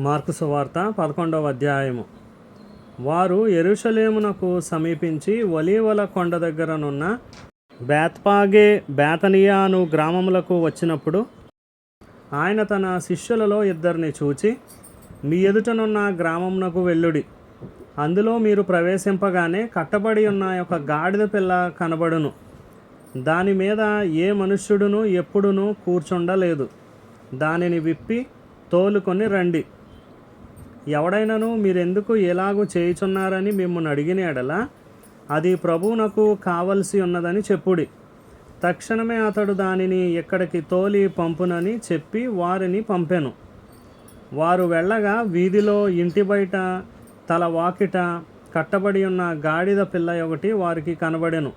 Mark సువార్త పదకొండవ అధ్యాయము. వారు ఎరుషలేమునకు సమీపించి ఒలీవల కొండ దగ్గరనున్న బేత్పాగే బేతనియా అను గ్రామములకు వచ్చినప్పుడు ఆయన తన శిష్యులలో ఇద్దరిని చూచి మీ ఎదుటనున్న గ్రామమునకు వెళ్ళుడి. అందులో మీరు ప్రవేశింపగానే కట్టబడి ఉన్న ఒక గాడిద పిల్ల కనబడును. దాని మీద ఏ మనుష్యుడును ఎప్పుడునూ కూర్చుండలేదు. దానిని విప్పి తోలుకొని రండి. ఎవడైనాను మీరెందుకు ఎలాగూ చేయుచున్నారని మిమ్మల్ని అడిగిన ఎడల అది ప్రభువునకు కావలసి ఉన్నదని చెప్పుడి. తక్షణమే అతడు దానిని ఇక్కడికి తోలి పంపునని చెప్పి వారిని పంపెను. వారు వెళ్ళగా వీధిలో ఇంటి బయట తల వాకిట కట్టబడి ఉన్న గాడిద పిల్ల ఒకటి వారికి కనబడెను.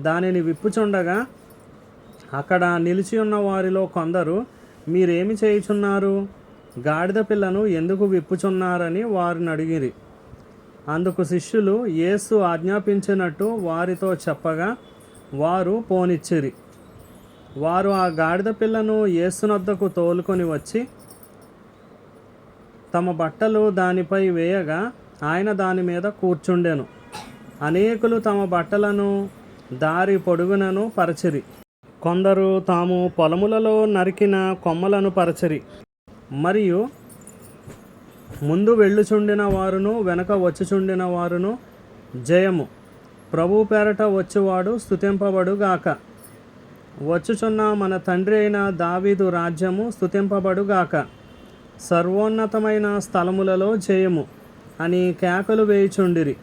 దానిని విప్పుచుండగా అక్కడ నిలిచి ఉన్న వారిలో కొందరు మీరేమి చేయుచున్నారు? గాడిద పిల్లను ఎందుకు విప్పుచున్నారని వారిని అడిగిరి. అందుకు శిష్యులు యేసు ఆజ్ఞాపించినట్టు వారితో చెప్పగా వారు పోనిచ్చిరి. వారు ఆ గాడిద పిల్లను యేసునద్దకు తోలుకొని వచ్చి తమ బట్టలు దానిపై వేయగా ఆయన దాని మీద కూర్చుండెను. అనేకులు తమ బట్టలను దారి పొడుగునను పరచిరి. కొందరు తాము పొలములలో నరికిన కొమ్మలను పరచిరి. మరియు ముందు వెళ్ళుచుండిన వారును వెనక వచ్చుచుండిన వారును జయము. ప్రభు పేరట వచ్చువాడు స్థుతింపబడుగాక వచ్చుచున్న మన తండ్రి అయిన దావీదు రాజ్యము స్థుతింపబడుగాక సర్వోన్నతమైన స్థలములలో జయము అని కేకలు వేయుచుండిరి.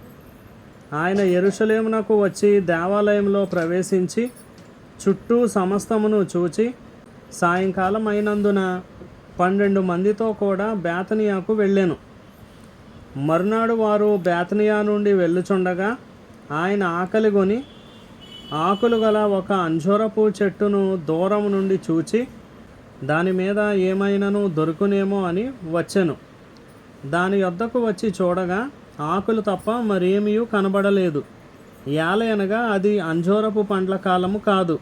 ఆయన ఎరుషలేమునకు వచ్చి దేవాలయంలో ప్రవేశించి చుట్టూ సమస్తమును చూచి సాయంకాలం అయినందున పన్నెండు మందితో కూడా బేతనియాకు వెళ్ళాను. మరునాడు వారు బేతనియా నుండి వెళ్ళుచుండగా ఆయన ఆకలిగొని ఆకులు గల ఒక అంజూరపు చెట్టును దూరం నుండి చూచి దాని మీద ఏమైనాను దొరుకునేమో అని వచ్చాను. దాని యొద్దకు వచ్చి చూడగా ఆకులు తప్ప మరేమీ కనబడలేదు. ఏలయనగా అది అంజూరపు పండ్ల కాలము కాదు.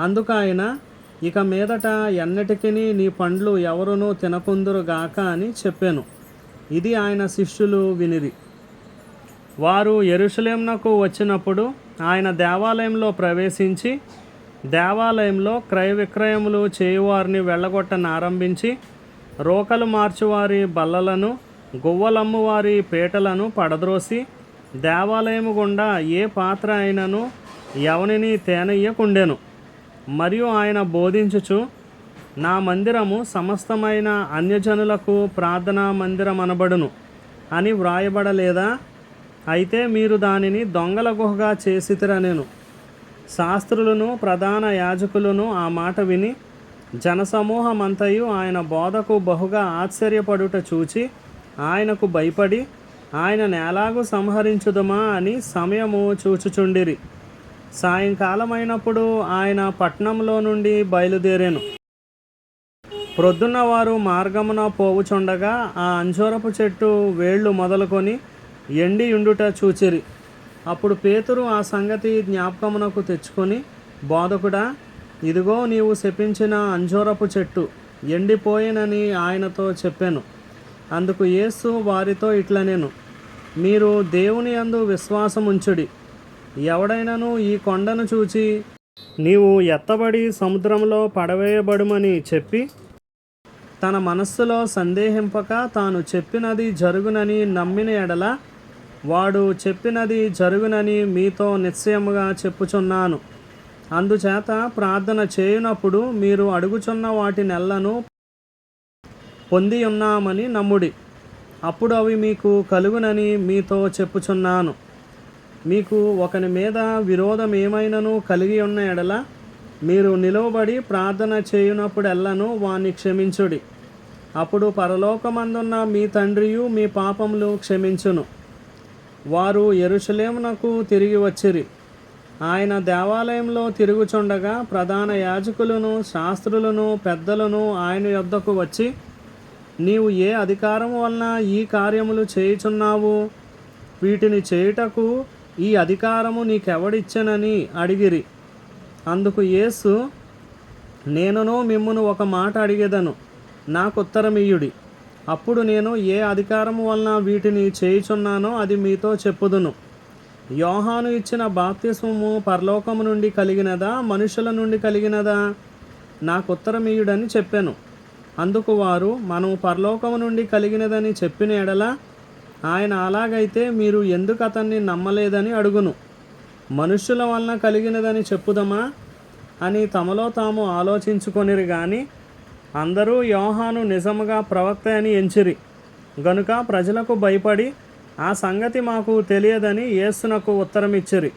అందుకు ఆయన ఇక మీదట ఎన్నటికీ నీ పండ్లు ఎవరునూ తినకుందురుగాక అని చెప్పాను. ఇది ఆయన శిష్యులు వినిది వారు ఎరుషలేంనకు వచ్చినప్పుడు ఆయన దేవాలయంలో ప్రవేశించి దేవాలయంలో క్రయ విక్రయములు చేయువారిని వెళ్ళగొట్టని ఆరంభించి రోకలు మార్చువారి బల్లలను గువ్వలమ్మువారి పీటలను పడద్రోసి దేవాలయము గుండా ఏ పాత్ర అయినను ఎవనిని తేనయ్యకుండెను. మరియు ఆయన బోధించుచు నా మందిరము సమస్తమైన అన్యజనులకు ప్రార్థనా మందిరం అనబడును అని వ్రాయబడలేదా? అయితే మీరు దానిని దొంగల గుహగా చేసితిరనేను. శాస్త్రులను ప్రధాన యాజకులను ఆ మాట విని జనసమూహమంతయు ఆయన బోధకు బహుగా ఆశ్చర్యపడుట చూచి ఆయనకు భయపడి ఆయన నేలాగు సంహరించుదమా అని సమయము చూచుచుండిరి. సాయంకాలమైనప్పుడు ఆయన పట్నంలో నుండి బయలుదేరాను. ప్రొద్దున్న వారు మార్గమున పోవుచుండగా ఆ అంజూరపు చెట్టు వేళ్ళు మొదలుకొని ఎండి ఉండుట చూచిరి. అప్పుడు పేతురు ఆ సంగతి జ్ఞాపకమునకు తెచ్చుకొని బోధకుడా ఇదిగో నీవు శపించిన అంజూరపు చెట్టు ఎండిపోయినని ఆయనతో చెప్పాను. అందుకు యేసు వారితో ఇట్లనేను. మీరు దేవుని అందు విశ్వాసముంచుడి. ఎవడైనాను ఈ కొండను చూచి నీవు ఎత్తబడి సముద్రంలో పడవేయబడుమని చెప్పి తన మనస్సులో సందేహింపక తాను చెప్పినది జరుగునని నమ్మిన ఎడల వాడు చెప్పినది జరుగునని మీతో నిశ్చయముగా చెప్పుచున్నాను. అందుచేత ప్రార్థన చేయునప్పుడు మీరు అడుగుచున్న వాటి నెలను పొంది ఉన్నామని నమ్ముడి. అప్పుడు అవి మీకు కలుగునని మీతో చెప్పుచున్నాను. మీకు ఒకని మీద విరోధం ఏమైనను కలిగి ఉన్న ఎడల మీరు నిలవబడి ప్రార్థన చేయునప్పుడెల్లను వాణ్ణి క్షమించుడి. అప్పుడు పరలోకమందున్న మీ తండ్రియు మీ పాపములు క్షమించును. వారు ఎరుషలేమునకు తిరిగి వచ్చిరి. ఆయన దేవాలయంలో తిరుగుచుండగా ప్రధాన యాజకులను శాస్త్రులను పెద్దలను ఆయన యొద్దకు వచ్చి నీవు ఏ అధికారం వలన ఈ కార్యములు చేయుచున్నావు? వీటిని చేయుటకు ఈ అధికారము నీకెవడిచ్చనని అడిగిరి. అందుకు యేసు నేనును మిమ్మును ఒక మాట అడిగేదను నాకు ఉత్తరమియుడి అప్పుడు నేను ఏ అధికారము వలన వీటిని చేయుచున్నానో అది మీతో చెప్పుదును. యోహాను ఇచ్చిన బాప్తిస్మము పరలోకము నుండి కలిగినదా మనుషుల నుండి కలిగినదా? నాకు ఉత్తరమీయుడని చెప్పాను. అందుకు వారు మనం పరలోకము నుండి కలిగినదని చెప్పిన ఎడల ఆయన అలాగైతే మీరు ఎందుకు అతన్ని నమ్మలేదని అడుగును. మనుష్యుల వలన కలిగినదని చెప్పుదమా? అని తమలో తాము ఆలోచించుకొనిరి కానీ అందరూ యోహాను నిజముగా ప్రవక్త అని ఎంచిరి. గనుక ప్రజలకు భయపడి ఆ సంగతి మాకు తెలియదని యేసునకు ఉత్తరమిచ్చిరి.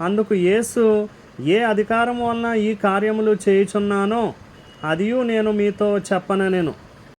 అందుకు యేసు ఏ అధికారం వలన ఈ కార్యములు చేయుచున్నానో అదియు నేను మీతో చెప్పననెను.